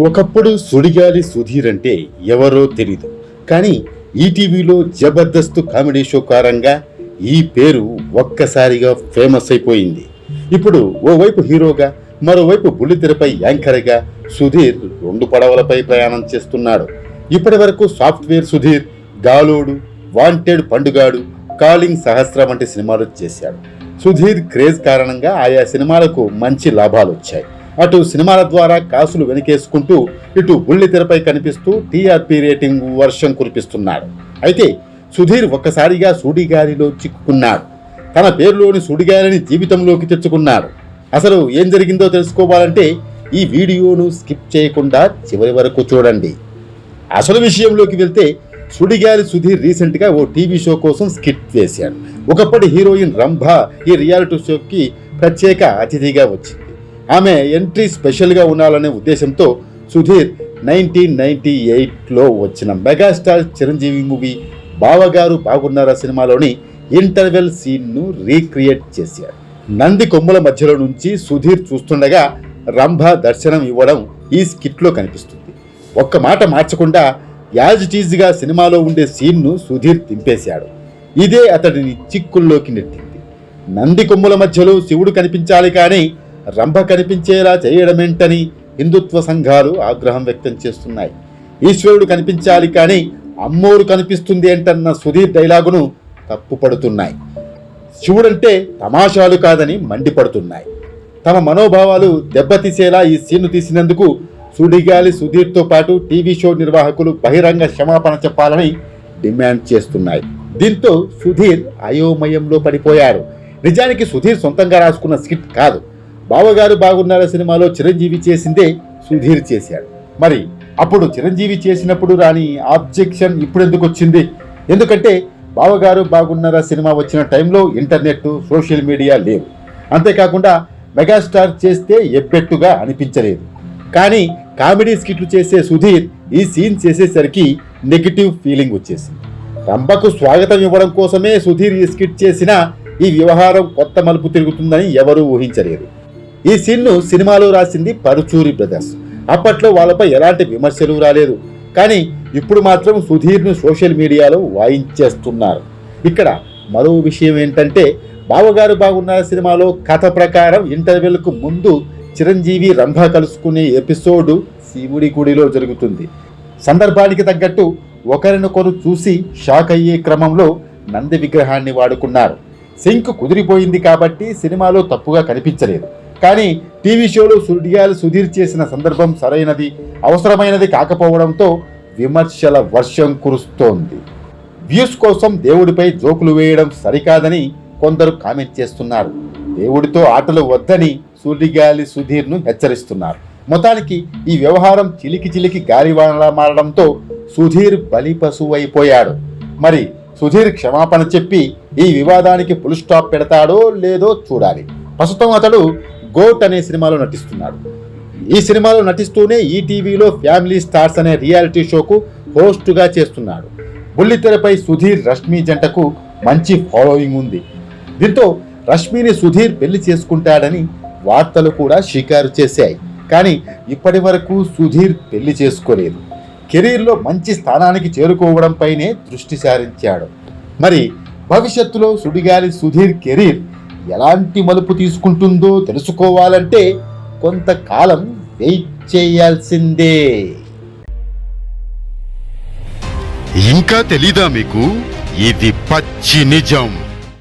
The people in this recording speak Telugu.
ఒకప్పుడు సుడిగాలి సుధీర్ అంటే ఎవరో తెలీదు. కానీ ఈటీవీలో జబర్దస్త్ కామెడీ షో కారంగా ఈ పేరు ఒక్కసారిగా ఫేమస్ అయిపోయింది. ఇప్పుడు ఓవైపు హీరోగా మరోవైపు బుల్లితెరపై యాంకర్గా సుధీర్ రెండు పడవలపై ప్రయాణం చేస్తున్నాడు. ఇప్పటి వరకు software Sudheer Galodu wanted Pandugadu calling Sahasra వంటి సినిమాలు చేశాడు. సుధీర్ క్రేజ్ కారణంగా ఆయా సినిమాలకు మంచి లాభాలు వచ్చాయి. అటు సినిమాల ద్వారా కాసులు వెనకేసుకుంటూ ఇటు బుల్లి తెరపై కనిపిస్తూ టీఆర్పీ రేటింగ్ వర్షం కురిపిస్తున్నాడు. అయితే సుధీర్ ఒక్కసారిగా సూడిగారిలో చిక్కుకున్నాడు. తన పేరులోని సుడిగారిని జీవితంలోకి తెచ్చుకున్నాడు. అసలు ఏం జరిగిందో తెలుసుకోవాలంటే ఈ వీడియోను స్కిప్ చేయకుండా చివరి వరకు చూడండి. అసలు విషయంలోకి వెళ్తే సుడిగాలి సుధీర్ రీసెంట్గా ఓ టీవీ షో కోసం స్కిట్ వేశాడు ఒకప్పటి హీరోయిన్ రంభ ఈ రియాలిటీ షోకి ప్రత్యేక అతిథిగా వచ్చింది. ఆమె ఎంట్రీ స్పెషల్గా ఉండాలనే ఉద్దేశంతో సుధీర్ నైన్టీన్ నైన్టీ ఎయిట్లో వచ్చిన మెగాస్టార్ చిరంజీవి మూవీ బావగారు బాగున్నారా సినిమాలోని ఇంటర్వెల్ సీన్ను రీక్రియేట్ చేశాడు నంది కొమ్ముల మధ్యలో నుంచి సుధీర్ చూస్తుండగా రంభ దర్శనం ఇవ్వడం ఈ స్కిట్లో కనిపిస్తుంది. ఒక్క మాట మార్చకుండా యాజ్ టీజ్గా ఈజ్గా సినిమాలో ఉండే సీన్ను సుధీర్ దింపేశాడు. ఇదే అతడిని చిక్కుల్లోకి నెట్టింది. నంది కొమ్ముల మధ్యలో శివుడు కనిపించాలి కానీ రంభ కనిపించేలా చేయడమేంటని హిందుత్వ సంఘాలు ఆగ్రహం వ్యక్తం చేస్తున్నాయి. ఈశ్వరుడు కనిపించాలి కానీ అమ్మోరు కనిపిస్తుంది ఏంటన్న సుధీర్ డైలాగును తప్పుపడుతున్నాయి. శివుడంటే తమాషాలు కాదని మండిపడుతున్నాయి. తమ మనోభావాలు దెబ్బతీసేలా ఈ సీన్ను తీసినందుకు సుడిగాలి సుధీర్తో పాటు టీవీ షో నిర్వాహకులు బహిరంగ క్షమాపణ చెప్పాలని డిమాండ్ చేస్తున్నాయి. దీంతో సుధీర్ అయోమయంలో పడిపోయారు. నిజానికి సుధీర్ సొంతంగా రాసుకున్న స్కిట్ కాదు. బావగారు బాగున్నారా సినిమాలో చిరంజీవి చేసిందే సుధీర్ చేశాడు. మరి అప్పుడు చిరంజీవి చేసినప్పుడు రాని ఆబ్జెక్షన్ ఇప్పుడు ఎందుకు వచ్చింది? ఎందుకంటే బావగారు బాగున్నారా సినిమా వచ్చిన టైంలో ఇంటర్నెట్ సోషల్ మీడియా లేవు. అంతేకాకుండా మెగాస్టార్ చేస్తే ఎబ్బెట్టుగా అనిపించలేదు. కానీ కామెడీ స్కిట్లు చేసే సుధీర్ ఈ సీన్ చేసేసరికి నెగిటివ్ ఫీలింగ్ వచ్చేసింది. రంభకు స్వాగతం ఇవ్వడం కోసమే సుధీర్ ఈ స్కిట్ చేసినా ఈ వ్యవహారం కొత్త మలుపు తిరుగుతుందని ఎవరూ ఊహించలేరు ఈ సీన్ను సినిమాలో రాసింది పరుచూరి బ్రదర్స్. అప్పట్లో వాళ్ళపై ఎలాంటి విమర్శలు రాలేదు. కానీ ఇప్పుడు మాత్రం సుధీర్ను సోషల్ మీడియాలో వాయించేస్తున్నారు. ఇక్కడ మరో విషయం ఏంటంటే బావగారు బాగున్న సినిమాలో కథ ప్రకారం ఇంటర్వెల్కు ముందు చిరంజీవి రంభ కలుసుకునే ఎపిసోడ్ శివుడి గుడిలో జరుగుతుంది. సందర్భానికి తగ్గట్టు ఒకరినొకరు చూసి షాక్ అయ్యే క్రమంలో నంది విగ్రహాన్ని వాడుకున్నారు. సింక్ కుదిరిపోయింది కాబట్టి సినిమాలో తప్పుగా కనిపించలేదు. కానీ టీవీ షోలో సుడియాలు సుధీర్ చేసిన సందర్భం సరైనది అవసరమైనది కాకపోవడంతో విమర్శల వర్షం కురుస్తోంది. వ్యూస్ కోసం దేవుడిపై జోకులు వేయడం సరికాదని కొందరు కామెంట్ చేస్తున్నారు. దేవుడితో ఆటలు వద్దని సూర్యగాలి సుధీర్ను హెచ్చరిస్తున్నారు. మొత్తానికి ఈ వ్యవహారం చిలికి చిలికి గాలివానలా మారడంతో సుధీర్ బలి పశువైపోయాడు. మరి సుధీర్ క్షమాపణ చెప్పి ఈ వివాదానికి ఫుల్ స్టాప్ పెడతాడో లేదో చూడాలి. ప్రస్తుతం అతడు గోట్ అనే సినిమాలో నటిస్తున్నాడు. ఈ సినిమాలో నటిస్తూనే ఈటీవీలో ఫ్యామిలీ స్టార్స్ అనే రియాలిటీ షోకు హోస్టుగా చేస్తున్నాడు. బుల్లితెరపై సుధీర్ రష్మి జంటకు మంచి ఫాలోయింగ్ ఉంది. దీంతో రష్మిని సుధీర్ పెళ్ళి చేసుకుంటాడని వార్తలు కూడా షికారు చేశాయి. కానీ ఇప్పటి వరకు సుధీర్ పెళ్ళి చేసుకోలేదు. కెరీర్లో మంచి స్థానానికి చేరుకోవడంపైనే దృష్టి సారించాడు. మరి భవిష్యత్తులో సుడిగాలి సుధీర్ కెరీర్ ఎలాంటి మలుపు తీసుకుంటుందో తెలుసుకోవాలంటే కొంతకాలం వెయిట్ చేయాల్సిందే. ఇంకా తెలీదా మీకు? ఇది పచ్చి నిజం.